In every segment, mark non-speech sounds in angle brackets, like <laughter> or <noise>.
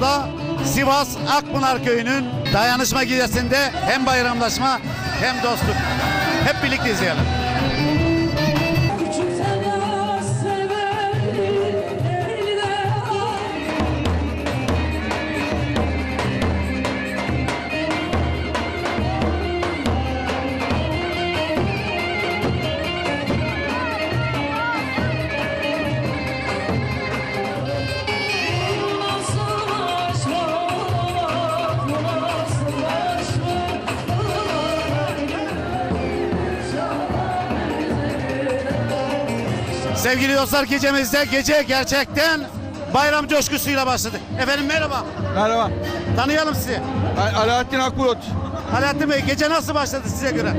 Sinop'ta Sivas Akpınar Köyü'nün dayanışma gecesinde hem bayramlaşma hem dostluk. Hep birlikte izleyelim. Sevgili dostlar gecemizde gece gerçekten bayram coşkusuyla başladı. Efendim merhaba. Merhaba. Tanıyalım sizi. Al- Alaaddin Akbulut. Alaaddin Bey gece nasıl başladı size göre?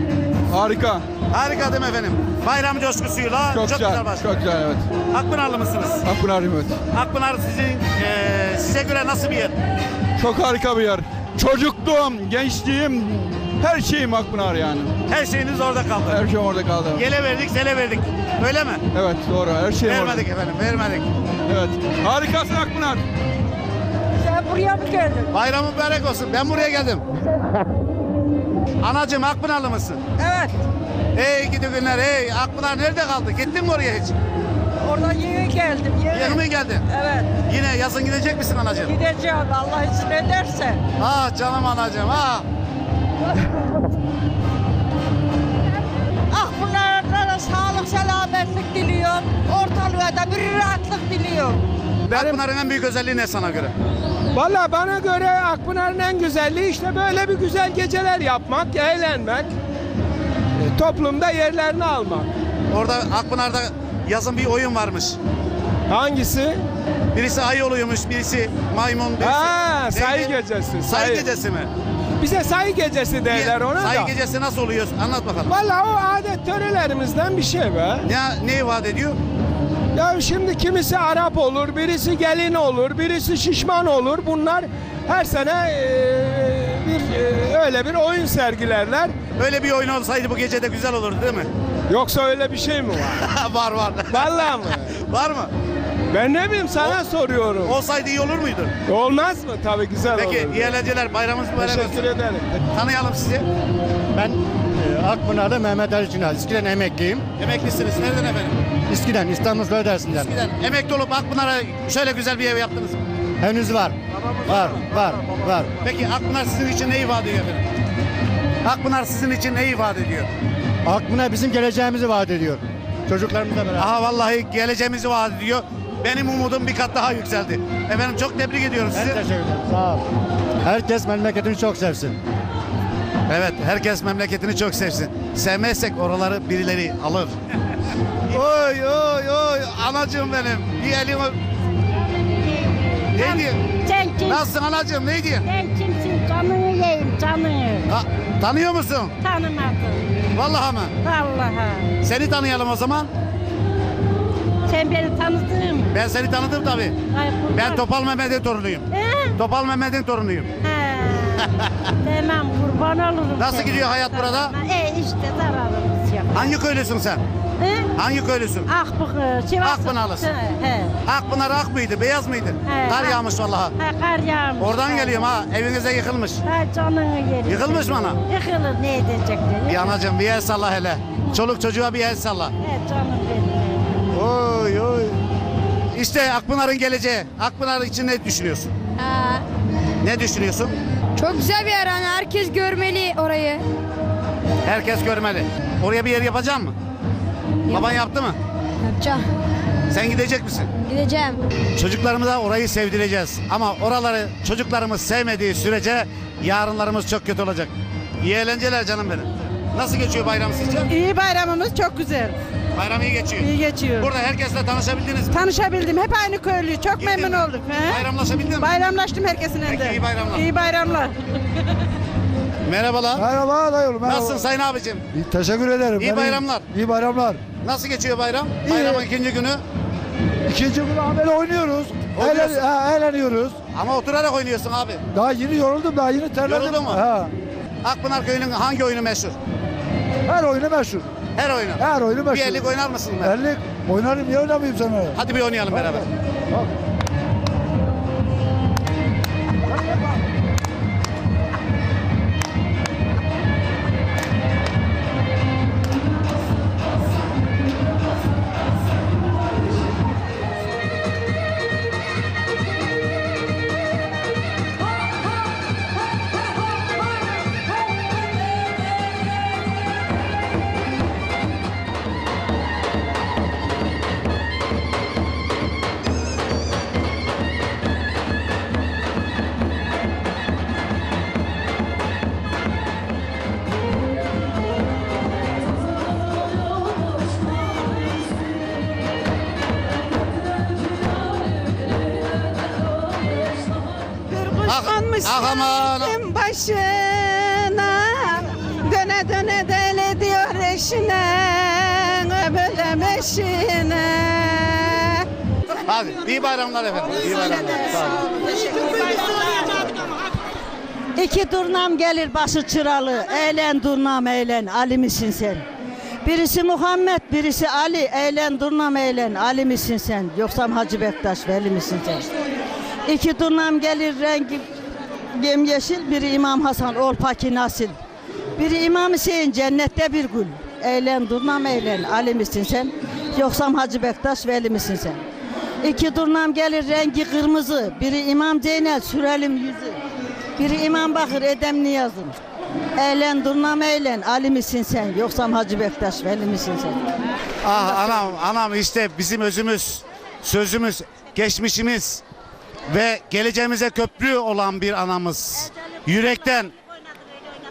Harika. Harika değil mi efendim? Bayram coşkusuyla Çok, güzel. güzel başladı. Çok güzel evet. Akpınarlı mısınız? Akpınar evet. Akpınar sizin eee, size göre nasıl bir yer? Çok harika bir yer. Çocukluğum, gençliğim, her şeyim Akpınar yani. Her şeyiniz orada kaldı. Her şeyim orada kaldı. Gele verdik, sele verdik. Öyle mi? Evet doğru. Her şeyim Vermedik efendim, vermedik. Evet. Harikasın Akpınar. Sen buraya mı geldin? Bayram mübarek olsun. Ben buraya geldim. Anacığım Akpınarlı mısın? Evet. Hey gidi günler, hey Akpınar nerede kaldı? Gittin mi oraya hiç? Oradan yeni geldim. Yeni. Yeni mi geldin? Evet. Yine yazın gidecek misin anacığım? Gideceğim Allah izin ederse. Ah canım anacığım. Ah <laughs> sağlık selametlik diliyorum. Ortalığa da bir rahatlık diliyorum. Akpınar'ın en büyük özelliği ne sana göre? Valla bana göre Akpınar'ın en güzelliği işte böyle bir güzel geceler yapmak, eğlenmek, e, toplumda yerlerini almak. Orada Akpınar'da yazın bir oyun varmış. Hangisi? Birisi ayı oluyormuş, birisi maymun, birisi... Ha, sayı gecesi. Sayı gecesi mi? Bize sayı gecesi derler ona Sayı da. gecesi nasıl oluyor? Anlat bakalım. Valla o adet törelerimizden bir şey be. Ne, ne vaat ediyor? Ya şimdi kimisi Arap olur, birisi gelin olur, birisi şişman olur. Bunlar her sene e, bir e, öyle bir oyun sergilerler. Öyle bir oyun olsaydı bu gece de güzel olurdu değil mi? Yoksa öyle bir şey mi var? <laughs> var var. Vallahi mı? var mı? Ben ne bileyim sana soruyorum. Olsaydı iyi olur muydu? Olmaz mı? Tabii güzel Peki olur. iyi eğlenceler, bayramınız mübarek Teşekkür olsun. ederim. Tanıyalım sizi. Ben e, Akpınar'da Mehmet Ali Çınar. İskiden emekliyim. Emeklisiniz. Nereden efendim? İskiden, İstanbul Köydersi'nden. Eskiden emekli olup Akpınar'a şöyle güzel bir ev yaptınız mı? Henüz var. Var, var, var. Peki Akpınar sizin için ne ifade ediyor efendim? Akpınar sizin için ne ifade ediyor? Akpınar bizim geleceğimizi vaat ediyor. Çocuklarımızla beraber. Aha vallahi geleceğimizi vaat ediyor. Benim umudum bir kat daha yükseldi. Efendim çok tebrik ediyorum Ben sizi. teşekkür ederim. Sağ ol. Herkes memleketini çok sevsin. Evet, herkes memleketini çok sevsin. Sevmezsek oraları birileri alır. oy oy oy anacığım benim. Bir elimi... Ne diyor? Sen kim? Nasılsın anacığım ne diyor? Sen kimsin? Canını yiyeyim canını. Ha, tanıyor musun? Tanımadım. Vallahi mı? Vallahi. Seni tanıyalım o zaman. Sen beni tanıdın mı? Ben seni tanıdım tabii. Ay, kurban. Ben Topal Mehmet'in torunuyum. He? Topal Mehmet'in torunuyum. He. tamam kurban olurum. Nasıl sana. gidiyor hayat burada? E işte zararımız yok. Hangi köylüsün sen? He? Hangi köylüsün? Akbıkı, Sivas. Akpınarlısın. He. He. Akpınar ak mıydı, beyaz mıydı? He. Kar yağmış vallahi. Ha, kar yağmış. Oradan geliyorum ha, evinize yıkılmış. Ha canını yerim. Yıkılmış mı ana? Yıkılır ne edecekler? Bir anacığım bir el salla hele. Çoluk çocuğa bir el salla. He canım. Oy oy. İşte Akpınar'ın geleceği. Akpınar için ne düşünüyorsun? Aa, Ne düşünüyorsun? çok güzel bir yer hani herkes görmeli orayı. Herkes görmeli. Oraya bir yer yapacak mı? Baban yaptı mı? Yapacağım. Sen gidecek misin? Gideceğim. Çocuklarımıza orayı sevdireceğiz. Ama oraları çocuklarımız sevmediği sürece yarınlarımız çok kötü olacak. İyi eğlenceler canım benim. Nasıl geçiyor bayram sizce? İyi bayramımız çok güzel. Bayram iyi geçiyor. İyi geçiyor. Burada herkesle tanışabildiniz mi? Tanışabildim. Hep aynı köylü. Çok Gittin memnun mi? olduk. He? Bayramlaşabildin mi? Bayramlaştım herkesin Peki, elinde. iyi bayramlar. İyi bayramlar. Merhabalar. Merhaba dayı merhaba. Nasılsın sayın abicim? İyi, Teşekkür ederim. İyi bayramlar. İyi bayramlar. Nasıl geçiyor bayram? İyi. Bayramın ikinci günü. İkinci gün amele oynuyoruz. Oynuyorsun. Eğlen, ha, eğleniyoruz. Ama oturarak oynuyorsun abi. Daha yeni yoruldum daha yeni terledim. Yoruldun mu? Ha. Akpınar Köyü'nün hangi oyunu meşhur? Her oyunu meşhur. Her oyunu. Her oyunu meşhur. Bir ellik oynar mısın? ben? Ellik oynarım niye oynamayayım sana? Hadi bir oynayalım beraber. Aman. Kim başına döne döne deli diyor eşine böyle eşine. Hadi iyi bayramlar efendim. İyi bayramlar. Sağ olun. İki durnam gelir başı çıralı. Eğlen durnam eğlen. Ali misin sen? Birisi Muhammed, birisi Ali. Eğlen durnam eğlen. Ali misin sen? Yoksa Hacı Bektaş veli misin sen? İki durnam gelir rengi yemyeşil. Biri İmam Hasan, ol paki nasil. Biri İmam Hüseyin, cennette bir gül. Eğlen durnam eğlen. Ali misin sen? Yoksa Hacı Bektaş veli misin sen? İki durnam gelir rengi kırmızı. Biri İmam Zeynel, sürelim yüzü. Biri İmam Bakır, Edem Niyaz'ın. Eğlen durnam eğlen. Ali misin sen? Yoksa Hacı Bektaş veli misin sen? Ah anam anam işte bizim özümüz, sözümüz, geçmişimiz ve geleceğimize köprü olan bir anamız. Yürekten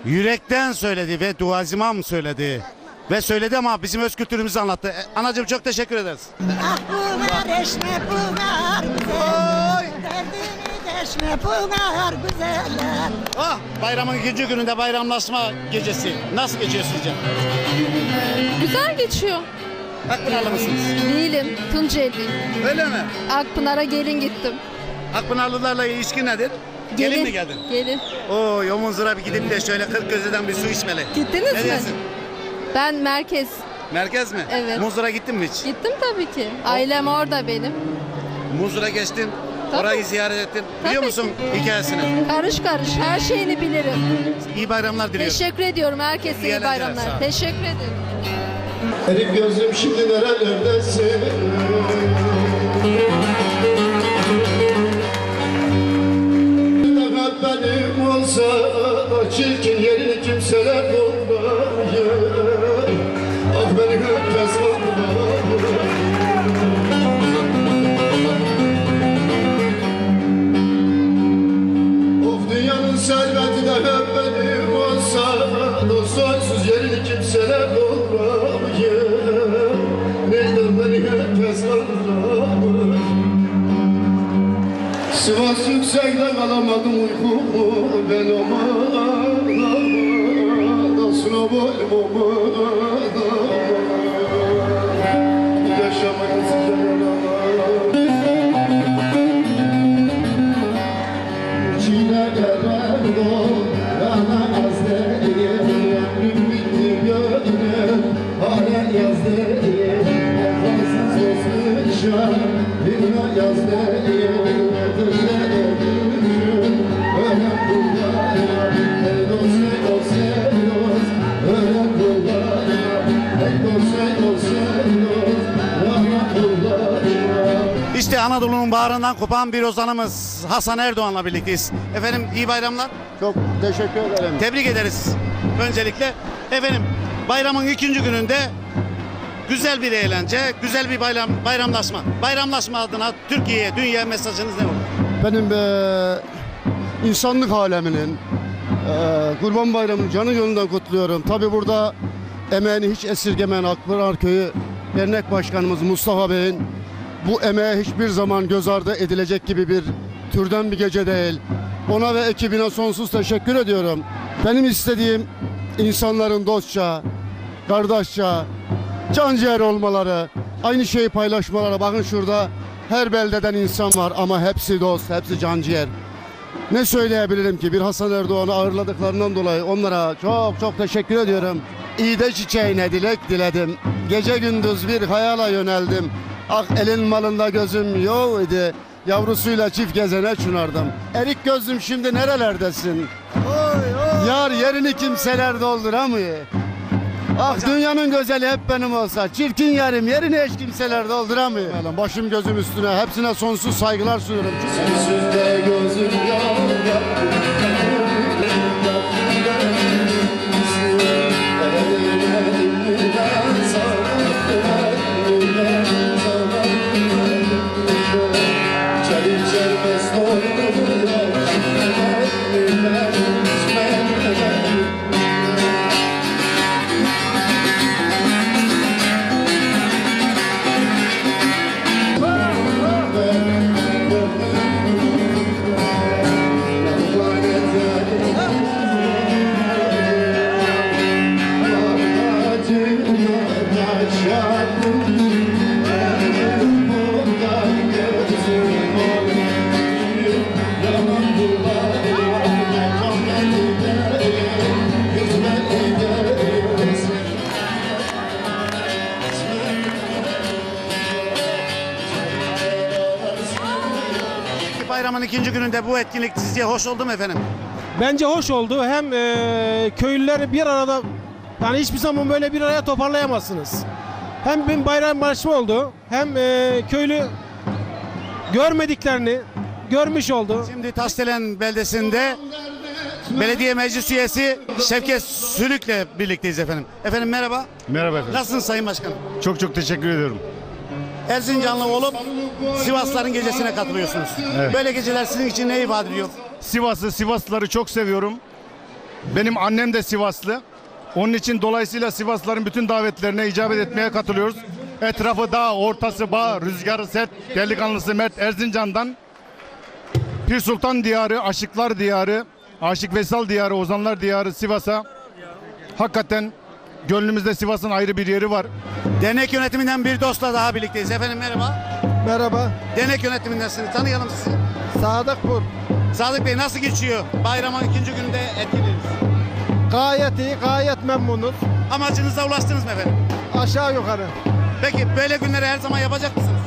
yürekten söyledi ve duazimam söyledi. Ve söyledi ama bizim öz kültürümüzü anlattı. E, Anacığım çok teşekkür ederiz. Ah Pınar eşme Pınar güzel. Derdini deşme Pınar güzeller. Ah bayramın ikinci gününde bayramlaşma gecesi. Nasıl geçiyor sizce? Güzel geçiyor. Akpınarlı mısınız? Değilim. Tunceliyim. Öyle mi? Akpınar'a gelin gittim. Akpınarlılarla ilişki nedir? Gelin, mi geldin? Gelin. Oo Yomunzur'a bir gidip de şöyle kırk gözeden bir su içmeli. Gittiniz Ne mi? diyorsun? Ben merkez. Merkez mi? Evet. Muzur'a gittin mi hiç? Gittim tabii ki. Ailem orada benim. Muzur'a geçtin. Tabii. Orayı ziyaret ettin. Biliyor Tabii musun ki. hikayesini? Karış karış her şeyini bilirim. İyi bayramlar diliyorum. Teşekkür ediyorum herkese iyi eğlenceler, sağ bayramlar. Teşekkür ederim. Erik gözüm şimdi nerelerdesin? Benim olsa çirkin yerini kimseler bulmayır Sivas yüksekten alamadım uykumu Ben aman aman. Nasıl boynumu Yaşamak Anadolu'nun bağrından kopan bir ozanımız Hasan Erdoğan'la birlikteyiz. Efendim iyi bayramlar. Çok teşekkür ederim. Tebrik ederiz öncelikle. Efendim bayramın ikinci gününde güzel bir eğlence, güzel bir bayram, bayramlaşma. Bayramlaşma adına Türkiye'ye, dünya mesajınız ne olur? Benim eee, insanlık aleminin eee Kurban Bayramı'nı canı gönülden kutluyorum. Tabi burada emeğini hiç esirgemeyen Akpınar Köyü Dernek Başkanımız Mustafa Bey'in bu emeğe hiçbir zaman göz ardı edilecek gibi bir türden bir gece değil. Ona ve ekibine sonsuz teşekkür ediyorum. Benim istediğim insanların dostça, kardeşçe, can ciğer olmaları, aynı şeyi paylaşmaları. Bakın şurada her beldeden insan var ama hepsi dost, hepsi can ciğer. Ne söyleyebilirim ki bir Hasan Erdoğan'ı ağırladıklarından dolayı onlara çok çok teşekkür ediyorum. İğde çiçeğine dilek diledim. Gece gündüz bir hayala yöneldim. Ah elin malında gözüm yok idi. Yavrusuyla çift gezene çınardım. Erik gözlüm şimdi nerelerdesin? Yar yerini kimseler dolduramıyor. Ah dünyanın güzeli hep benim olsa Çirkin yarim yerini hiç kimseler dolduramıyor Başım gözüm üstüne hepsine sonsuz saygılar sunuyorum Sensizde gözüm bayramın ikinci gününde bu etkinlik sizce hoş oldu mu efendim? Bence hoş oldu. Hem e, köylüleri bir arada yani hiçbir zaman böyle bir araya toparlayamazsınız. Hem bir bayramlaşma oldu hem e, köylü görmediklerini görmüş oldu. Şimdi Taşdelen beldesinde belediye meclis üyesi Şevket Sülük'le birlikteyiz efendim. Efendim merhaba. Merhaba efendim. Nasılsınız Sayın Başkanım? Çok çok teşekkür ediyorum. Erzincanlı olup Sivasların gecesine katılıyorsunuz. Evet. Böyle geceler sizin için ne ifade ediyor? Sivas'ı, Sivaslıları çok seviyorum. Benim annem de Sivaslı. Onun için dolayısıyla Sivaslıların bütün davetlerine icabet etmeye katılıyoruz. Etrafı dağ, ortası bağ, rüzgarı sert, delikanlısı mert Erzincan'dan Pir Sultan diyarı, aşıklar diyarı, Aşık Vesal diyarı, Ozanlar diyarı Sivas'a hakikaten gönlümüzde Sivas'ın ayrı bir yeri var. Dernek yönetiminden bir dostla daha birlikteyiz. Efendim merhaba. Merhaba. Dernek yönetimindensiniz. Tanıyalım sizi. Sadık Bur. Sadık Bey nasıl geçiyor bayramın ikinci gününde etkinliğiniz? Gayet iyi, gayet memnunuz. Amacınıza ulaştınız mı efendim? Aşağı yukarı. Peki böyle günleri her zaman yapacak mısınız?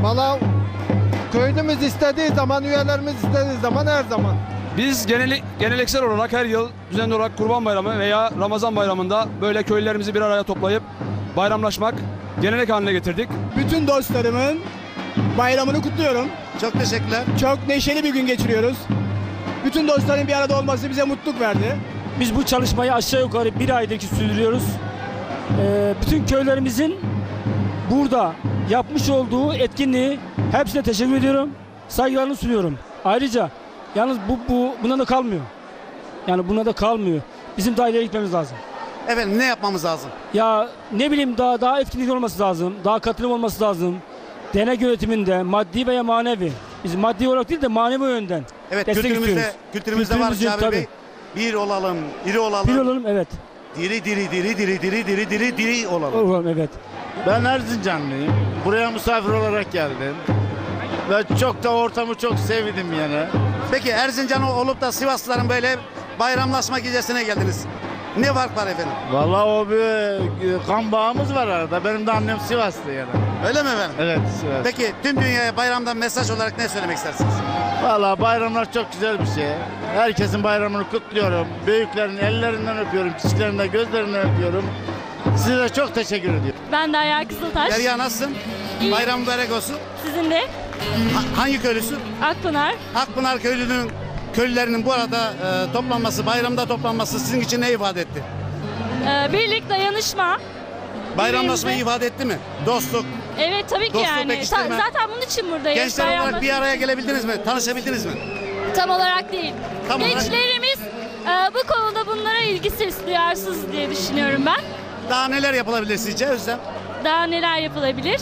Valla köylümüz istediği zaman, üyelerimiz istediği zaman her zaman. Biz genel, geleneksel olarak her yıl düzenli olarak Kurban Bayramı veya Ramazan Bayramı'nda böyle köylerimizi bir araya toplayıp bayramlaşmak gelenek haline getirdik. Bütün dostlarımın bayramını kutluyorum. Çok teşekkürler. Çok neşeli bir gün geçiriyoruz. Bütün dostların bir arada olması bize mutluluk verdi. Biz bu çalışmayı aşağı yukarı bir aydır ki sürdürüyoruz. Ee, bütün köylerimizin burada yapmış olduğu etkinliği hepsine teşekkür ediyorum. Saygılarını sunuyorum. Ayrıca yalnız bu, bu buna da kalmıyor. Yani buna da kalmıyor. Bizim daha ileri gitmemiz lazım. Efendim ne yapmamız lazım? Ya ne bileyim daha daha etkinlik olması lazım. Daha katılım olması lazım. Dernek yönetiminde maddi veya manevi. Biz maddi olarak değil de manevi yönden. Evet Destek kültürümüzde, istiyoruz. kültürümüzde var Kültürümüzün, Cabir tabii. Bey. Bir olalım, iri olalım. Bir olalım evet. Diri diri diri diri diri diri diri diri olalım. Olalım evet. Ben Erzincanlıyım. Buraya misafir olarak geldim. Ve çok da ortamı çok sevdim yani. Peki Erzincan olup da Sivaslıların böyle bayramlaşma gecesine geldiniz. Ne fark var efendim? Vallahi o bir e, kan bağımız var arada. Benim de annem Sivaslı yani. Öyle mi efendim? Evet Sivas. Peki tüm dünyaya bayramdan mesaj olarak ne söylemek istersiniz? Vallahi bayramlar çok güzel bir şey. Herkesin bayramını kutluyorum. Büyüklerin ellerinden öpüyorum. Küçüklerinden gözlerinden öpüyorum. Size de çok teşekkür ediyorum. Ben Derya Kızıltaş. Derya nasılsın? İyi. Bayram mübarek olsun. Sizin de Ha- hangi köylüsün? Akpınar. Akpınar köylünün köylülerinin bu arada e, toplanması, bayramda toplanması sizin için ne ifade etti? Ee, birlik, dayanışma. Bayramlaşmayı Birbirimize- ifade etti mi? Dostluk. Evet tabii ki Dostluğu yani. pekiştirme. Ta- zaten bunun için buradayız. Gençler olarak Bayramlaşma bir araya gelebildiniz mi? Tanışabildiniz mi? Tam olarak değil. Tam olarak- Gençlerimiz e, bu konuda bunlara ilgisiz, duyarsız diye düşünüyorum ben. Daha neler yapılabilir sizce Özlem? Daha neler yapılabilir?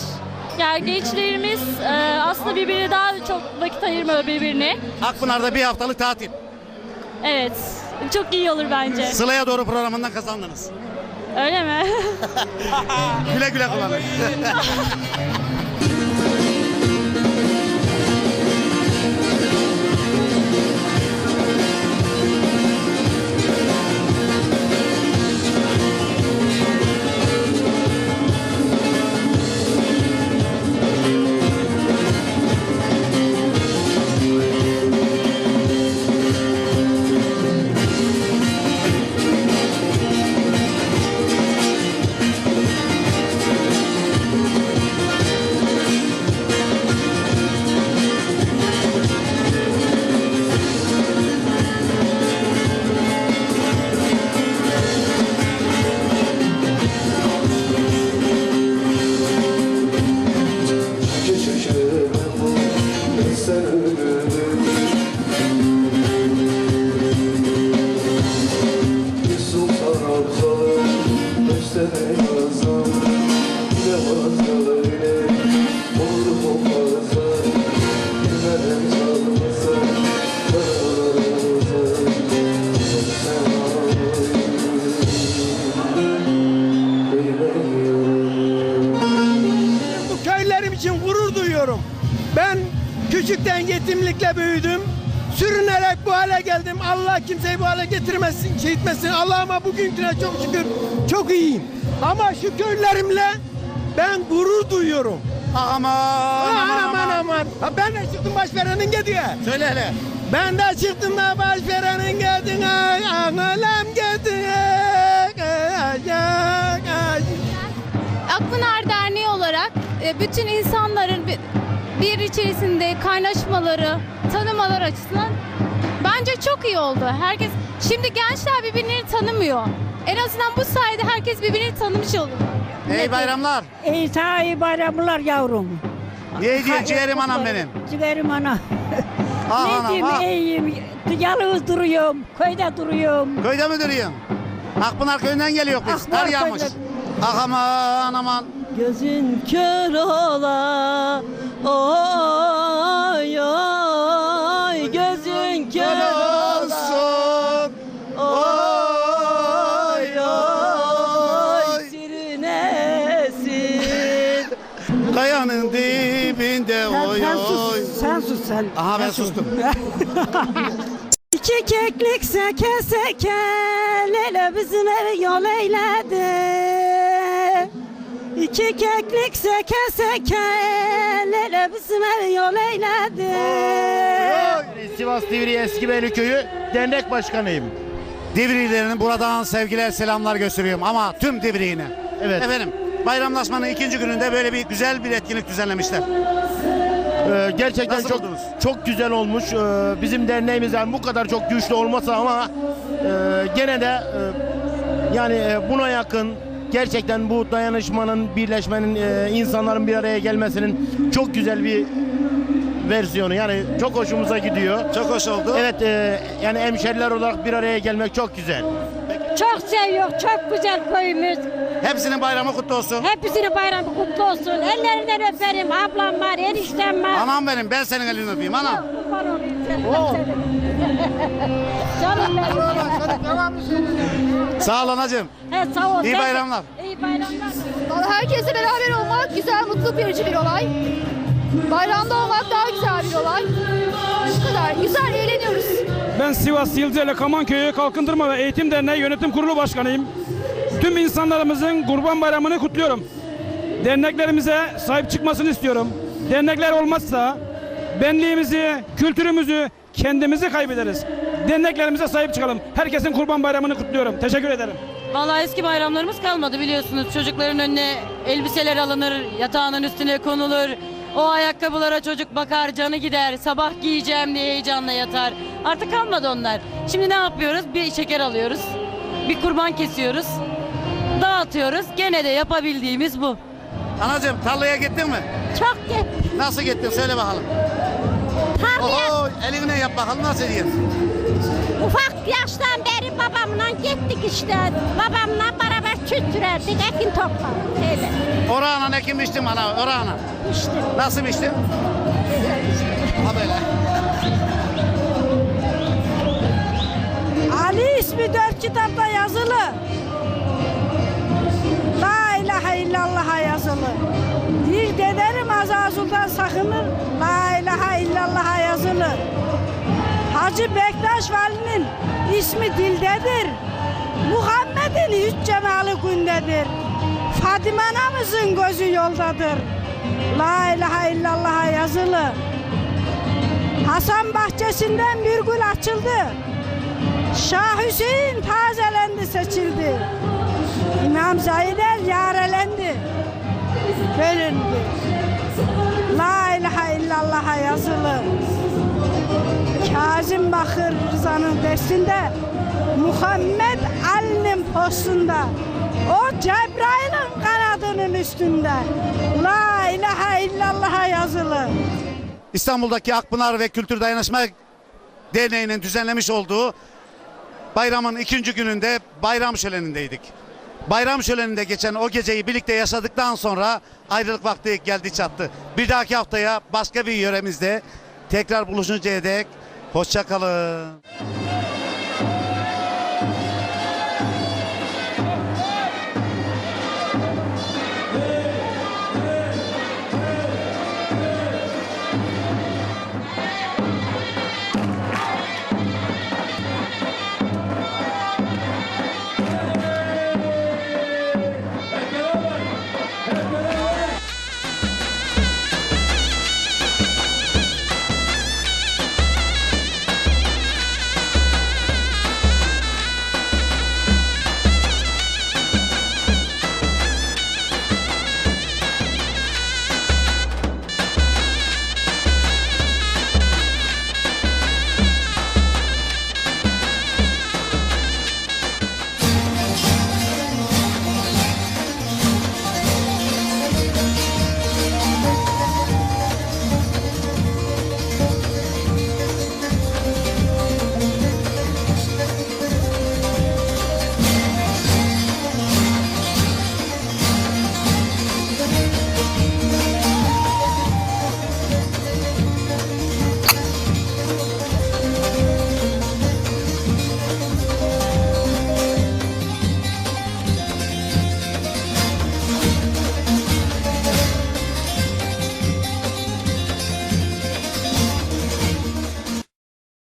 Yani gençlerimiz e, aslında birbirine daha çok vakit ayırmalı birbirine. Akpınar'da bir haftalık tatil. Evet. Çok iyi olur bence. Sıla'ya doğru programından kazandınız. Öyle mi? <laughs> Güle güle kullanın. <laughs> küçükten yetimlikle büyüdüm. Sürünerek bu hale geldim. Allah kimseyi bu hale getirmesin, şey etmesin. Allah'ıma bugünküne çok şükür çok iyiyim. Ama şu köylerimle ben gurur duyuyorum. Aman Aman aman aman aman. Ha, ben de çıktım baş verenin gidiyor. Söyle hele. Ben de çıktım da baş verenin gidiyor. Ağlam gidiyor. Akpınar Derneği olarak e, bütün insanların bir, içerisinde kaynaşmaları, tanımaları açısından bence çok iyi oldu. Herkes şimdi gençler birbirini tanımıyor. En azından bu sayede herkes birbirini tanımış olur. İyi bayramlar. İyi ta iyi bayramlar yavrum. Niye diye ciğerim anam benim. Ciğerim ana. Ah ne anam diyeyim ah. iyiyim. Yalnız duruyorum. Köyde duruyorum. Köyde mi duruyorsun? Akpınar köyünden geliyor biz. Akpınar Kar yağmış. Ah aman aman. Gözün kör ola. Oy oy. Gözün kör olsun. Oy. oy. Sürünesin. Kayanın dibinde oy sen oy. sus. Sen sus sen. Aha ben sustum. <laughs> İki keklik seke seke Leyla bizim evi yol eyledi İki keklik seke seke Leyla bizim evi yol eyledi Sivas Divri Eski Beyli Köyü dernek başkanıyım. Divrilerinin buradan sevgiler selamlar gösteriyorum ama tüm Divriğine. Evet. Efendim bayramlaşmanın ikinci gününde böyle bir güzel bir etkinlik düzenlemişler. Ee, gerçekten Nasıl çok buldunuz? çok güzel olmuş. Ee, bizim derneğimiz yani bu kadar çok güçlü olmasa ama e, gene de e, yani e, buna yakın gerçekten bu dayanışmanın, birleşmenin, e, insanların bir araya gelmesinin çok güzel bir versiyonu. Yani çok hoşumuza gidiyor. Çok hoş oldu. Evet e, yani hemşeriler olarak bir araya gelmek çok güzel. Çok seviyor, çok güzel köyümüz. Hepsinin bayramı kutlu olsun. Hepsinin bayramı kutlu olsun. Ellerinden öperim. Ablam var, eniştem var. Anam benim ben senin elini öpeyim anam. Kurban olayım senden. Canım benim. Sağ ol anacığım. He, sağ ol. İyi bayramlar. İyi bayramlar. Herkesle beraber olmak güzel, mutluluk verici bir olay. Bayramda olmak daha güzel bir olay. Bu kadar. Güzel eğleniyoruz. Ben Sivas Yıldızeli Kamanköyü Kalkındırma ve Eğitim Derneği Yönetim Kurulu Başkanıyım. Tüm insanlarımızın Kurban Bayramı'nı kutluyorum. Derneklerimize sahip çıkmasını istiyorum. Dernekler olmazsa benliğimizi, kültürümüzü, kendimizi kaybederiz. Derneklerimize sahip çıkalım. Herkesin Kurban Bayramı'nı kutluyorum. Teşekkür ederim. Vallahi eski bayramlarımız kalmadı biliyorsunuz. Çocukların önüne elbiseler alınır, yatağının üstüne konulur. O ayakkabılara çocuk bakar, canı gider. Sabah giyeceğim diye heyecanla yatar. Artık kalmadı onlar. Şimdi ne yapıyoruz? Bir şeker alıyoruz. Bir kurban kesiyoruz. Dağıtıyoruz. Gene de yapabildiğimiz bu. Anacığım tarlaya gittin mi? Çok gittim. Nasıl gittin söyle bakalım. Oho elinle yap bakalım nasıl diyorsun? ufak yaştan beri babamla gittik işte. Babamla beraber çüttürerdik, ekin toplardık. Öyle. Orağına ekim biçtin bana orağına. İşte. Nasıl biçtin? Ha böyle. Hacı Bektaş Vali'nin ismi dildedir. Muhammed'in üç cemali gündedir. Fatime anamızın gözü yoldadır. La ilahe illallah'a yazılı. Hasan bahçesinden bir gül açıldı. Şah Hüseyin tazelendi seçildi. İmam Zaydel yarelendi. Bölündü. Bakır Rıza'nın dersinde Muhammed Ali'nin postunda o Cebrail'in kanadının üstünde La ilahe illallah'a yazılı. İstanbul'daki Akpınar ve Kültür Dayanışma Derneği'nin düzenlemiş olduğu bayramın ikinci gününde bayram şölenindeydik. Bayram şöleninde geçen o geceyi birlikte yaşadıktan sonra ayrılık vakti geldi çattı. Bir dahaki haftaya başka bir yöremizde tekrar buluşuncaya dek hoşça kalın.